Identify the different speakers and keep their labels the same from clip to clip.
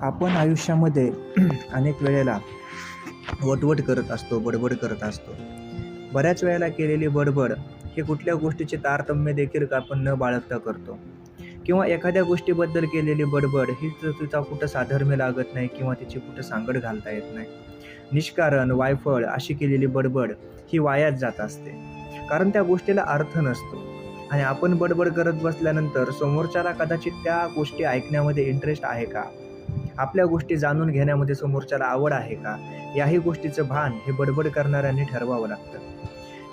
Speaker 1: आपण आयुष्यामध्ये अनेक वेळेला वटवट करत असतो बडबड करत असतो. बऱ्याच वेळेला केलेली बडबड हे कुठल्या गोष्टीचे तारतम्य देखील आपण न बाळगता करतो. किंवा एखाद्या गोष्टीबद्दल केलेली बडबड ही तिचा कुठं साधर्म्य लागत नाही किंवा तिची कुठं सांगड घालता येत नाही. निष्कारण वायफळ अशी केलेली बडबड ही वायात जात असते. कारण त्या गोष्टीला अर्थ नसतो. आणि आपण बडबड करत बसल्यानंतर समोरच्याला कदाचित त्या गोष्टी ऐकण्यामध्ये इंटरेस्ट आहे का? आपल्या गोष्टी जाणून घेण्यामध्ये समोरच्याला आवड आहे का? याही गोष्टीचं भान हे बडबड करणाऱ्यांनी ठरवावं लागतं.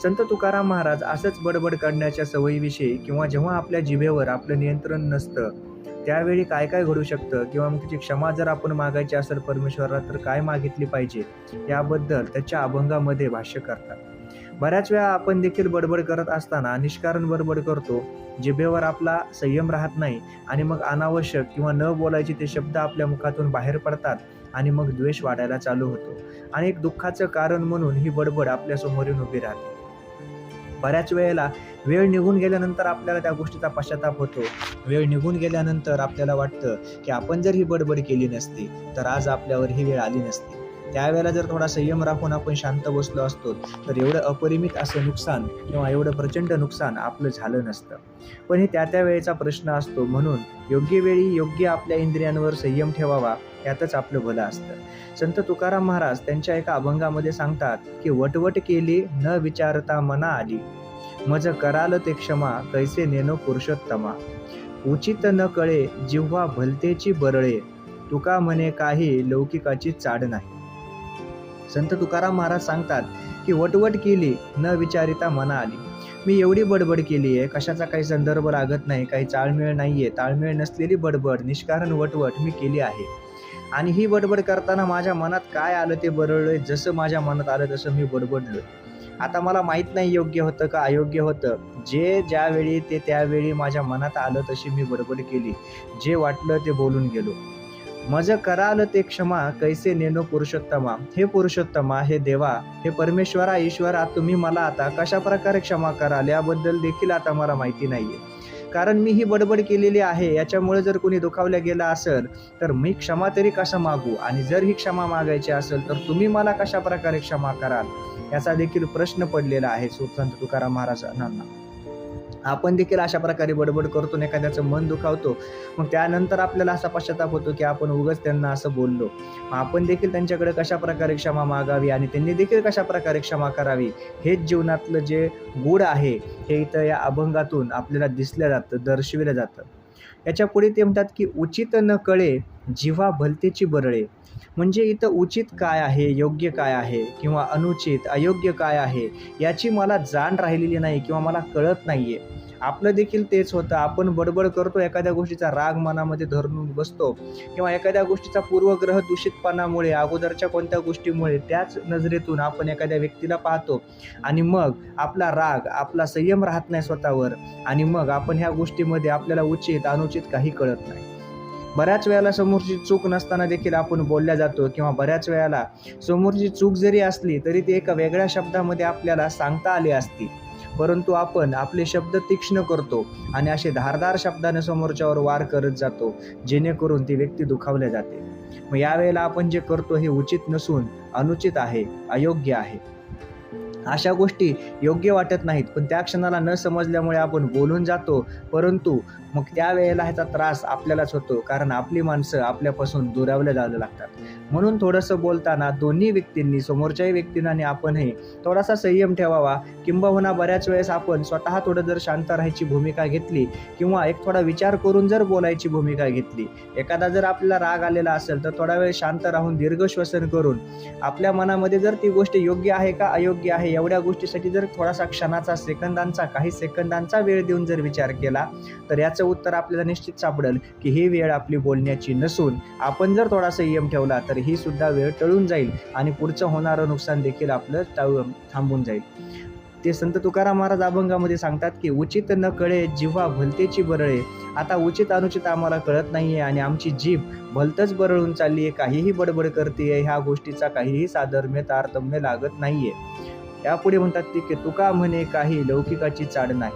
Speaker 1: संत तुकाराम महाराज असंच बडबड करण्याच्या सवयीविषयी किंवा जेव्हा आपल्या जिभेवर आपलं नियंत्रण नसतं त्यावेळी काय काय घडू शकतं? किंवा मग तिची क्षमा जर आपण मागायची असेल परमेश्वराला तर काय मागितली पाहिजे? याबद्दल त्याच्या अभंगामध्ये भाष्य करतात. बऱ्याच वेळा आपण देखील बडबड करत असताना निष्कारण बडबड करतो जिभेवर आपला संयम राहत नाही आणि मग अनावश्यक किंवा न बोलायचे ते शब्द आपल्या मुखातून बाहेर पडतात आणि मग द्वेष वाढायला चालू होतो. आणि एक दुःखाचं कारण म्हणून ही बडबड आपल्या समोरून उभी राहते. बऱ्याच वेळेला वेळ निघून गेल्यानंतर आपल्याला त्या गोष्टीचा पश्चाताप होतो. वेळ निघून गेल्यानंतर आपल्याला वाटतं की आपण जर ही बडबड केली नसती तर आज आपल्यावर ही वेळ आली नसती. त्यावेळेला जर थोडा संयम राखून आपण शांत बसलो असतो तर एवढं अपरिमित असं नुकसान किंवा एवढं प्रचंड नुकसान आपलं झालं नसतं. पण हे त्या त्या वेळेचा प्रश्न असतो. म्हणून योग्य वेळी योग्य आपल्या इंद्रियांवर संयम ठेवावा यातच आपलं भलं असतं. संत तुकाराम महाराज त्यांच्या एका अभंगामध्ये सांगतात की वटवट केली न विचारता मना आली. मज कराल ते क्षमा कैसे नेनो पुरुषोत्तमा. उचित न कळे जिव्हा भलतेची बरळे. तुका म्हणे काही लौकिकाची चाड नाही. संत तुकाराम महाराज सांगतात की वटवट केली न विचारिता मना आली. मी एवढी बडबड केली आहे कशाचा काही संदर्भ लागत नाही काही चाळमेळ नाही आहे ताळमेळ नसलेली बडबड निष्कारण वटवट मी केली आहे. आणि ही बडबड करताना माझ्या मनात काय आलं ते बरळलोय जसं माझ्या मनात आलं तसं मी बडबडलोय. आता मला माहीत नाही योग्य होतं का अयोग्य होतं. जे ज्यावेळी ते त्यावेळी माझ्या मनात आलं तशी मी बडबड केली. जे वाटलं ते बोलून गेलो. मज कराल ते क्षमा कैसे नेनो पुरुषोत्तमा? हे पुरुषोत्तमा हे देवा हे परमेश्वरा ईश्वरा तुम्ही मला आता कशा प्रकारे क्षमा कराल? याबद्दल देखील आता मला माहिती नाहीये. कारण मी ही बडबड केलेली आहे याच्यामुळे जर कोणी दुखावल्या गेला असेल तर मी क्षमा तरी कसा मागू? आणि जर ही क्षमा मागायची असेल तर तुम्ही मला कशा प्रकारे क्षमा कराल? याचा देखील प्रश्न पडलेला आहे संत तुकाराम महाराजांना. आपण देखील अशा प्रकारे बडबड करतो आणि एखाद्याचं मन दुखावतो. मग त्यानंतर आपल्याला असा पश्चाताप होतो की आपण उगच त्यांना असं बोललो. आपण देखील त्यांच्याकडे कशा प्रकारे क्षमा मागावी आणि त्यांनी देखील कशा प्रकारे क्षमा करावी हेच जीवनातलं जे गुढ आहे हे इथं या अभंगातून आपल्याला दिसलं जातं दर्शविलं जातं. याच्यापुढे ते म्हणतात की उचित न कळे जिव्हा भलतेची बरळे. म्हणजे इथं उचित काय आहे योग्य काय आहे किंवा अनुचित अयोग्य काय आहे याची मला जाण राहिलेली नाही किंवा मला कळत नाही आहे आपलं देखील तेच होतं. आपण बडबड करतो एखाद्या गोष्टीचा राग मनामध्ये धरून बसतो किंवा एखाद्या गोष्टीचा पूर्वग्रह दूषितपणामुळे अगोदरच्या कोणत्या गोष्टीमुळे त्याच नजरेतून आपण एखाद्या व्यक्तीला पाहतो आणि मग आपला राग आपला संयम राहत नाही स्वतःवर आणि मग आपण ह्या गोष्टीमध्ये आपल्याला उचित अनुचित काही कळत नाही. बऱ्याच वेळेला समोरची चूक नसताना देखील आपण बोलल्या जातो किंवा बऱ्याच वेळेला समोरची चूक जरी असली तरी ती एका वेगळ्या शब्दामध्ये आपल्याला सांगता आली असती. परंतु आपण आपले शब्द तीक्ष्ण करतो आणि असे धारदार शब्दाने समोरच्यावर वार करत जातो जेणेकरून ती व्यक्ती दुखावल्या जाते. मग यावेळेला आपण जे करतो हे उचित नसून अनुचित आहे अयोग्य आहे. अशा गोष्टी योग्य वाटत नाहीत. पण त्या क्षणाला न समजल्यामुळे आपण बोलून जातो. परंतु मग त्यावेळेला ह्याचा त्रास आपल्यालाच होतो. कारण आपली माणसं आपल्यापासून दुरावल्या जायला लागतात. म्हणून थोडंसं बोलताना दोन्ही व्यक्तींनी समोरच्याही व्यक्तींना आणि आपणही थोडासा संयम ठेवावा. किंबहुना बऱ्याच वेळेस आपण स्वतः थोडं जर शांत राहायची भूमिका घेतली किंवा एक थोडा विचार करून जर बोलायची भूमिका घेतली. एखादा जर आपल्याला राग आलेला असेल तर थोडा वेळ शांत राहून दीर्घ श्वसन करून आपल्या मनामध्ये जर ती गोष्ट योग्य आहे का अयोग्य आहे एवढ्या गोष्टीसाठी जर थोडासा क्षणाचा सेकंदांचा काही सेकंदांचा वेळ देऊन जर विचार केला तर याचं उत्तर आपल्याला निश्चित सापडेल की ही वेळ आपली बोलण्याची नसून आपण जर थोडा संयम ठेवला तर ही सुद्धा वेळ टळून जाईल आणि पुढचं होणारं नुकसान देखील आपलं टाळू थांबून जाईल. ते संत तुकाराम महाराज अभंगामध्ये सांगतात की उचित न कळे जिव्हा भलतेची बरळे. आता उचित अनुचित आम्हाला कळत नाही आहे आणि आमची जीभ भलतंच बरळून चालली आहे काहीही बडबड करते आहे ह्या गोष्टीचा काहीही साधर्म्य तारतम्य लागत नाही आहे यापुढे म्हणतात ती की तुका म्हणे काही लौकिकाची चाड नाही.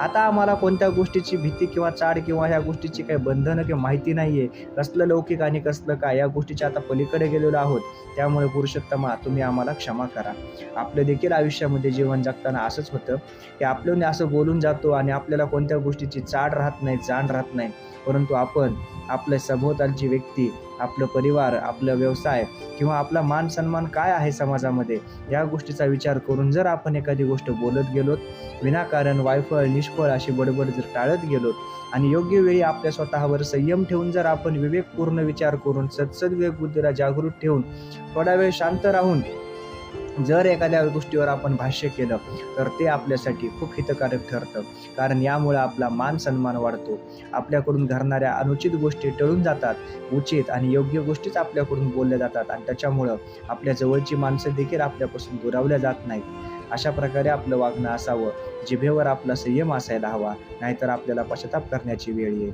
Speaker 1: आता आम्हाला कोणत्या गोष्टीची भीती किंवा चाड किंवा ह्या गोष्टीची काही बंधनं किंवा माहिती नाही आहे कसलं लौकिक आणि कसलं काय या गोष्टीच्या आता पलीकडे गेलेलो आहोत. त्यामुळे पुरुषोत्तमा तुम्ही आम्हाला क्षमा करा. आपलं देखील आयुष्यामध्ये जीवन जगताना असंच होतं की आपल्याने असं बोलून जातो आणि आपल्याला कोणत्या गोष्टीची चाड राहत नाही जाण राहत नाही. परंतु आपण आपल्या सभोवतालची व्यक्ती आपलं परिवार आपलं व्यवसाय किंवा आपला मान सन्मान काय आहे समाजामध्ये? या गोष्टीचा विचार करून जर आपण एखादी गोष्ट बोलत गेलोत विनाकारण वायफळ निष्फळ अशी बडबड जर टाळत गेलोत आणि योग्य वेळी आपल्या स्वतःवर संयम ठेवून जर आपण विवेकपूर्ण विचार करून सत्सद्विवेक बुद्धीला जागृत ठेवून थोडा वेळ शांत राहून जर एखाद्या गोष्टीवर आपण भाष्य केलं तर ते आपल्यासाठी खूप हितकारक ठरतं. कारण यामुळे आपला मान सन्मान वाढतो. आपल्याकडून घडणाऱ्या अनुचित गोष्टी टळून जातात. उचित आणि योग्य गोष्टीच आपल्याकडून बोलल्या जातात आणि त्याच्यामुळं आपल्या जवळची माणसं देखील आपल्यापासून दुरावल्या जात नाहीत. अशा प्रकारे आपलं वागणं असावं. जिभेवर आपला संयम असायला हवा. नाहीतर आपल्याला पश्चाताप करण्याची वेळ येईल.